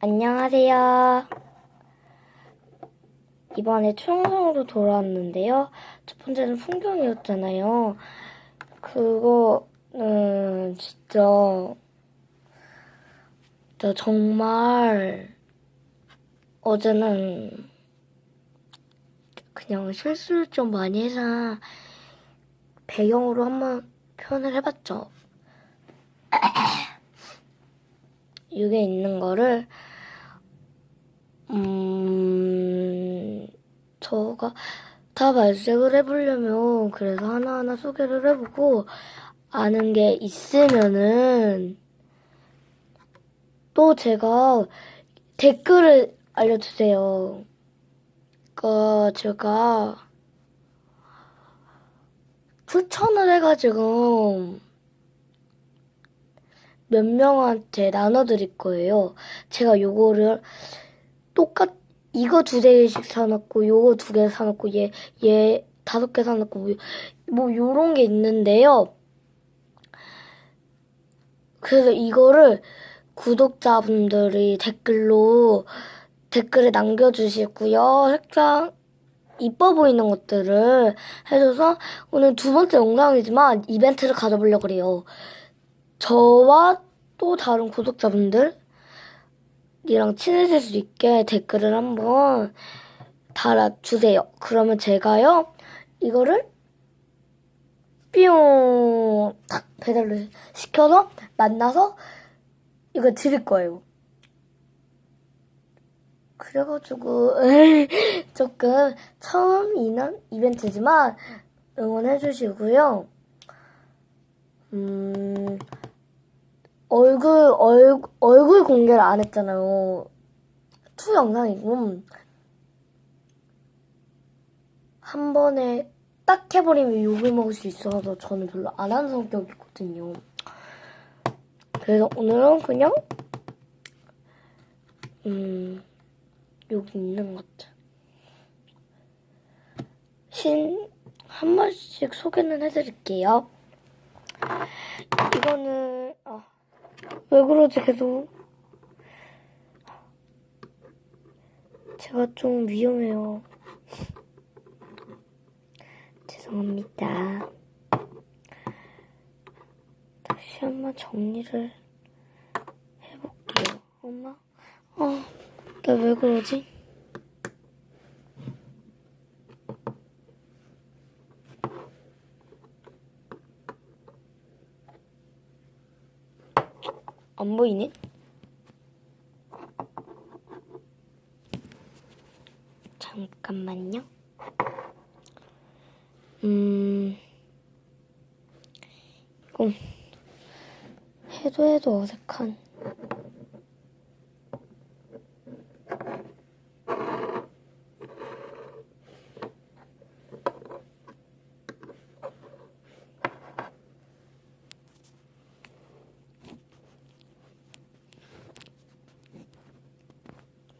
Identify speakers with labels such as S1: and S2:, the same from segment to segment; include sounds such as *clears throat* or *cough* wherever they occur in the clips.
S1: 안녕하세요. 이번에 충성으로 돌아왔는데요. 첫 번째는 풍경이었잖아요. 그거는 진짜, 진짜 정말 어제는 그냥 실수를 좀 많이 해서 배경으로 한번 표현을 해봤죠. *clears throat* 이게 있는 거를 음 저가 다 발색을 해보려면 그래서 하나하나 소개를 해보고 아는 게 있으면은 또 제가 댓글을 알려주세요. 그 제가 추천을 해가지고 몇 명한테 나눠드릴 거예요. 제가 요거를 똑같 이거 두세 개씩 사놓고 요거 두 개 사놓고 얘 얘 다섯 개 사놓고 뭐, 뭐 요런 게 있는데요. 그래서 이거를 구독자분들이 댓글로 댓글에 남겨주시고요. 색상 이뻐 보이는 것들을 해줘서 오늘 두 번째 영상이지만 이벤트를 가져보려고 그래요. 저와 또 다른 구독자분들 이랑 친해질 수 있게 댓글을 한번 달아주세요. 그러면 제가요, 이거를 뿅! 탁 배달로 시켜서 만나서 이거 드릴 거예요. 그래가지고 *laughs* 조금 처음 이는 이벤트지만 응원해 주시고요. 음, 얼굴, 얼, 얼굴 공개를 안 했잖아요. 투 영상이고. 한 번에 딱 해버리면 욕을 먹을 수 있어서 저는 별로 안 하는 성격이거든요. 그래서 오늘은 그냥, 음, 여기 있는 것들. 신, 한 번씩 소개는 해드릴게요. 이거는, 아, 왜 그러지, 계속. 제가 좀 위험해요. *laughs* 죄송합니다. 다시 한번 정리를 해볼게요. 엄마? 어, 나 왜 그러지? 안 보이네? 잠깐만요. 음, 이거 해도 해도 어색한.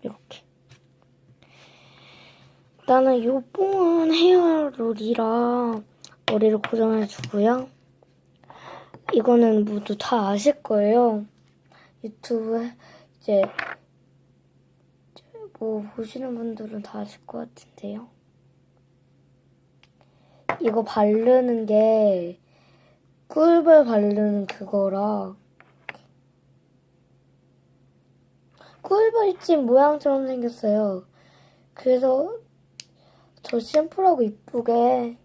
S1: 이렇게. 일단은 요 뽕은 헤어롤이라 머리를 고정해 주고요. 이거는 모두 다 아실 거예요. 유튜브에 이제 뭐 보시는 분들은 다 아실 것 같은데요. 이거 바르는 게 꿀벌 바르는 그거라 꿀벌집 모양처럼 생겼어요. 그래서 더 심플하고 이쁘게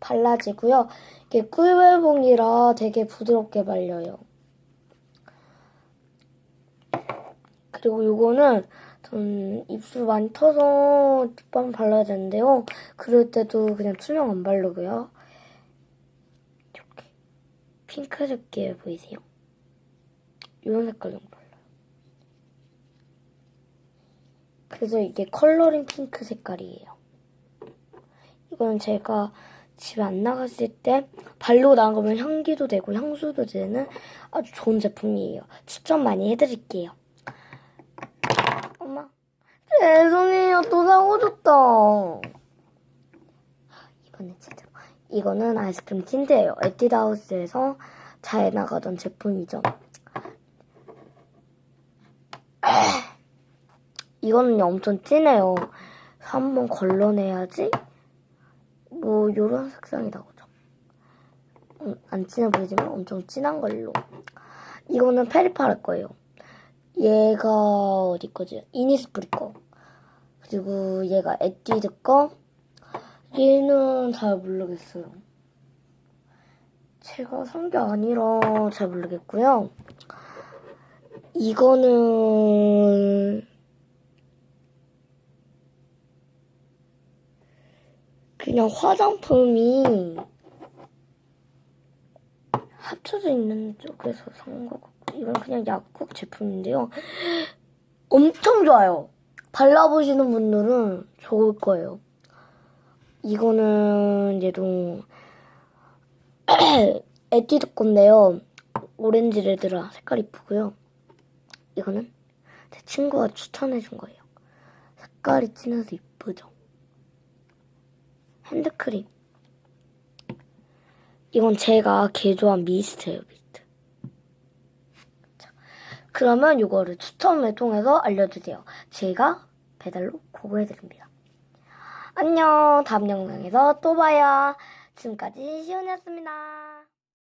S1: 발라지고요. 이게 꿀벌봉이라 되게 부드럽게 발려요. 그리고 요거는 전 입술 많이 터서 립밤 발라야 되는데요. 그럴 때도 그냥 투명 안 바르고요. 이렇게 핑크색 계열 보이세요? 이런 색깔로 발라요. 그래서 이게 컬러링 핑크 색깔이에요. 이건 제가 집에 안 나갔을 때 나온 거면 향기도 되고 향수도 되는 아주 좋은 제품이에요. 추천 많이 해드릴게요. 엄마, 죄송해요. 또 사고 줬다. 이거는 진짜 이거는 아이스크림 틴트예요. 에뛰드하우스에서 잘 나가던 제품이죠. *clears throat* 이거는 엄청 진해요. 한번 걸러내야지. 뭐 요런 색상이 나오죠. 음, 안 진해 보이지만 엄청 진한 걸로. 이거는 페리파랄 거예요. 얘가 어디 거지? 이니스프리 거. 그리고 얘가 에뛰드 거. 얘는 잘 모르겠어요. 제가 산 게 아니라 잘 모르겠고요. 이거는 그냥 화장품이 합쳐져 있는 쪽에서 산 거 같고 이건 그냥 약국 제품인데요. 엄청 좋아요. 발라보시는 분들은 좋을 거예요. 이거는 얘도 *clears throat* 에뛰드 건데요. 오렌지 레드라 색깔 이쁘고요. 이거는 제 친구가 추천해준 거예요. 색깔이 진해서 이쁘죠. 핸드크림. 이건 제가 개조한 미스트예요, 미스트. 자, 그러면 이거를 추첨을 통해서 알려주세요. 제가 배달로 보고해드립니다. 안녕. 다음 영상에서 또 봐요. 지금까지 시온이었습니다.